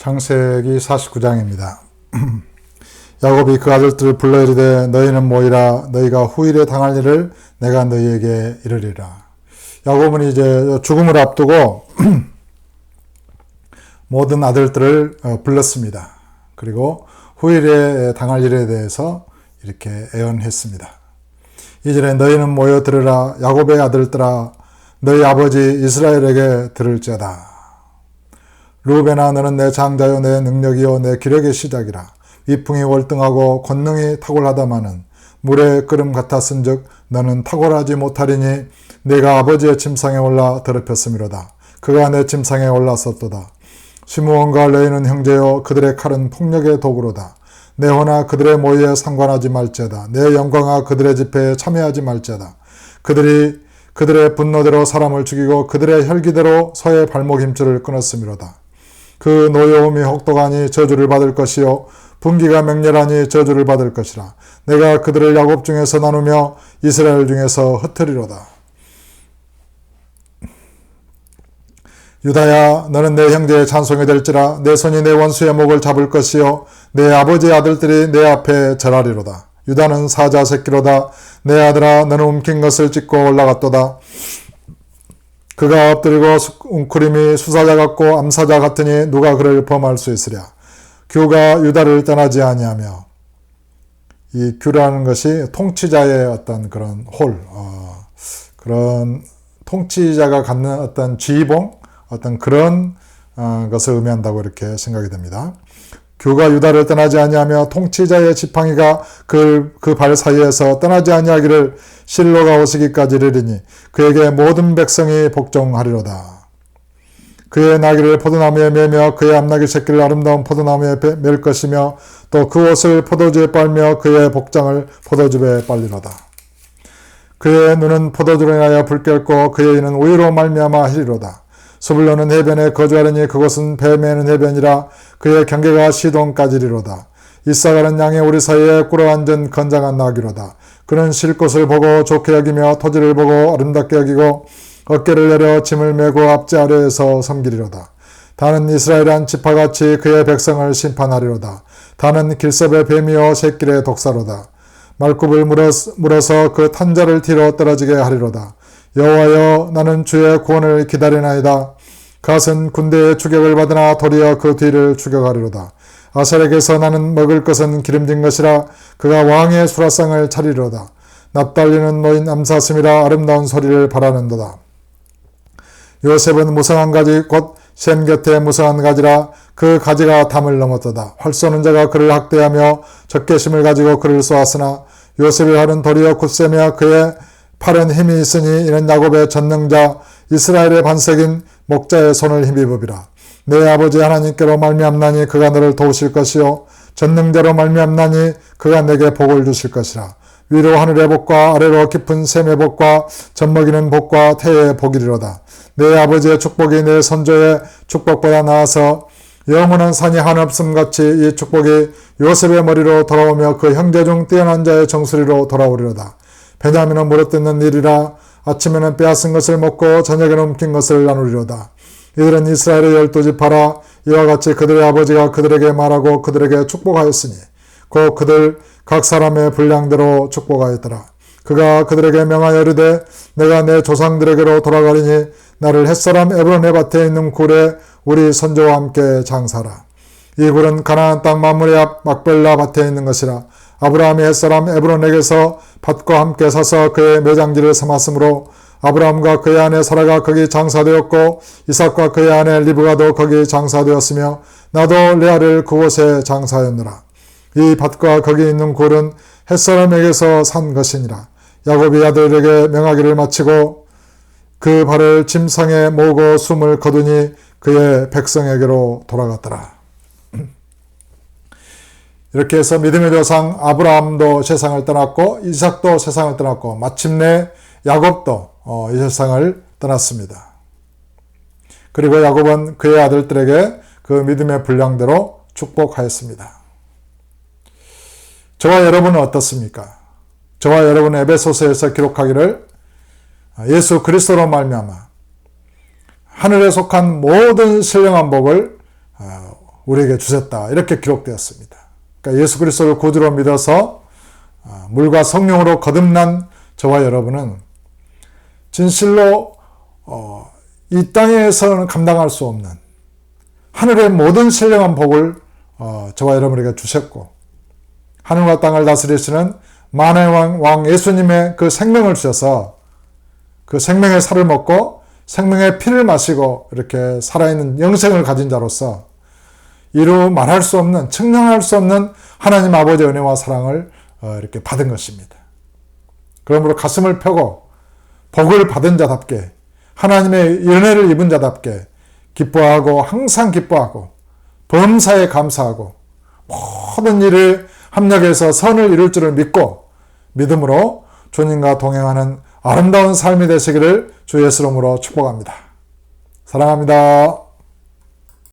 창세기 49장입니다. 야곱이 그 아들들을 불러 이르되 너희는 모이라 너희가 후일에 당할 일을 내가 너희에게 이르리라. 야곱은 이제 죽음을 앞두고 모든 아들들을 어, 불렀습니다. 그리고 후일에 당할 일에 대해서 이렇게 애언했습니다. 이절에 너희는 모여 들으라 야곱의 아들들아 너희 아버지 이스라엘에게 들을지어다. 루벤아 너는 내 장자요 내 능력이요 내 기력의 시작이라. 위풍이 월등하고 권능이 탁월하다마는 물의 끓음 같았은즉 너는 탁월하지 못하리니 내가 아버지의 침상에 올라 더럽혔음이로다. 그가 내 침상에 올랐었도다. 시므온과 레이는 형제요 그들의 칼은 폭력의 도구로다. 내 호나 그들의 모의에 상관하지 말지어다. 내 영광아 그들의 집회에 참여하지 말지어다. 그들이 그들의 분노대로 사람을 죽이고 그들의 혈기대로 서의 발목 힘줄을 끊었음이로다 그 노여움이 혹독하니 저주를 받을 것이요. 분기가 맹렬하니 저주를 받을 것이라. 내가 그들을 야곱 중에서 나누며 이스라엘 중에서 흩트리로다. 유다야 너는 내 형제의 찬송이 될지라. 내 손이 내 원수의 목을 잡을 것이요. 내 아버지의 아들들이 내 앞에 절하리로다. 유다는 사자 새끼로다. 내 아들아 너는 움킨 것을 찢고 올라갔도다 그가 엎드리고 웅크림이 수사자 같고 암사자 같으니 누가 그를 범할 수 있으랴. 규가 유다를 떠나지 아니하며 이 규라는 것이 통치자의 어떤 그런 홀, 어, 그런 통치자가 갖는 어떤 지휘봉, 어떤 그런 어, 것을 의미한다고 이렇게 생각이 됩니다. 교가 유다를 떠나지 아니하며 통치자의 지팡이가 그발 사이에서 떠나지 아니하기를 실로가 오시기까지 이르리니 그에게 모든 백성이 복종하리로다. 그의 나귀를 포도나무에 매며 그의 앞나귀 새끼를 아름다운 포도나무에 맬 것이며 또 그 옷을 포도주에 빨며 그의 복장을 포도즙에 빨리로다. 그의 눈은 포도주로 인하여 불결고 그의 이는 우유로 말미암아 하리로다. 수불로는 해변에 거주하려니 그곳은 배 매는 해변이라 그의 경계가 시동까지리로다. 이사가는 양의 우리 사이에 꿇어 앉은 건장한 나귀로다. 그는 쉴 곳을 보고 좋게 여기며 토지를 보고 아름답게 여기고 어깨를 내려 짐을 메고 앞지 아래에서 섬기리로다. 다는 이스라엘한 지파같이 그의 백성을 심판하리로다. 다는 길섭의 뱀이요 새길의 독사로다. 말굽을 물어서 그 탄자를 뒤로 떨어지게 하리로다. 여호와여 나는 주의 구원을 기다리나이다. 갓은 군대의 추격을 받으나 도리어 그 뒤를 추격하리로다. 아셀에게서 나는 먹을 것은 기름진 것이라 그가 왕의 수라상을 차리로다. 납달리는 노인 암사슴이라 아름다운 소리를 바라는도다. 요셉은 무성한 가지 곧 샘 곁에 무성한 가지라 그 가지가 담을 넘었도다. 활 쏘는 자가 그를 학대하며 적개심을 가지고 그를 쏘았으나 요셉이 하는 도리어 굳세며 그의 팔은 힘이 있으니 이는 야곱의 전능자 이스라엘의 반석인 목자의 손을 힘입으리라. 내 아버지 하나님께로 말미암나니 그가 너를 도우실 것이요 전능자로 말미암나니 그가 내게 복을 주실 것이라. 위로 하늘의 복과 아래로 깊은 샘의 복과 젖먹이는 복과 태의 복이리로다. 내 아버지의 축복이 내 선조의 축복보다 나아서 영원한 산이 한없음 같이 이 축복이 요셉의 머리로 돌아오며 그 형제 중 뛰어난 자의 정수리로 돌아오리로다. 베냐민은 물어뜯는 일이라 아침에는 빼앗은 것을 먹고 저녁에는 움킨 것을 나누리로다. 이들은 이스라엘의 열두 지파라 이와 같이 그들의 아버지가 그들에게 말하고 그들에게 축복하였으니 곧 그들 각 사람의 분량대로 축복하였더라. 그가 그들에게 명하여 이르되 내가 내 조상들에게로 돌아가리니 나를 햇사람 에브론의 밭에 있는 굴에 우리 선조와 함께 장사라. 이 굴은 가나안 땅 마무리 앞 막벨라 밭에 있는 것이라. 아브라함이 햇사람 에브론에게서 밭과 함께 사서 그의 매장지를 삼았으므로 아브라함과 그의 아내 사라가 거기 장사되었고 이삭과 그의 아내 리브가도 거기 장사되었으며 나도 레아를 그곳에 장사하였느라. 이 밭과 거기 있는 굴은 햇사람에게서 산 것이니라. 야곱이 아들에게 명하기를 마치고 그 발을 짐상에 모으고 숨을 거두니 그의 백성에게로 돌아갔더라. 이렇게 해서 믿음의 조상 아브라함도 세상을 떠났고 이삭도 세상을 떠났고 마침내 야곱도 어, 이 세상을 떠났습니다. 그리고 야곱은 그의 아들들에게 그 믿음의 분량대로 축복하였습니다. 저와 여러분은 어떻습니까? 저와 여러분 에베소서에서 기록하기를 예수 그리스도로 말미암아 하늘에 속한 모든 신령한 복을 어, 우리에게 주셨다. 이렇게 기록되었습니다. 그러니까 예수 그리스도를 구주로 믿어서 아, 물과 성령으로 거듭난 저와 여러분은 진실로 어, 이 땅에서는 감당할 수 없는 하늘의 모든 신령한 복을 어, 저와 여러분에게 주셨고 하늘과 땅을 다스리시는 만의 왕, 왕 예수님의 그 생명을 주셔서 그 생명의 살을 먹고 생명의 피를 마시고 이렇게 살아있는 영생을 가진 자로서 이루 말할 수 없는 측량할 수 없는 하나님 아버지의 은혜와 사랑을 어, 이렇게 받은 것입니다. 그러므로 가슴을 펴고 복을 받은 자답게 하나님의 은혜를 입은 자답게 기뻐하고 항상 기뻐하고 범사에 감사하고 모든 일을 합력해서 선을 이룰 줄을 믿고 믿음으로 주님과 동행하는 아름다운 삶이 되시기를 주 예수로 축복합니다. 사랑합니다.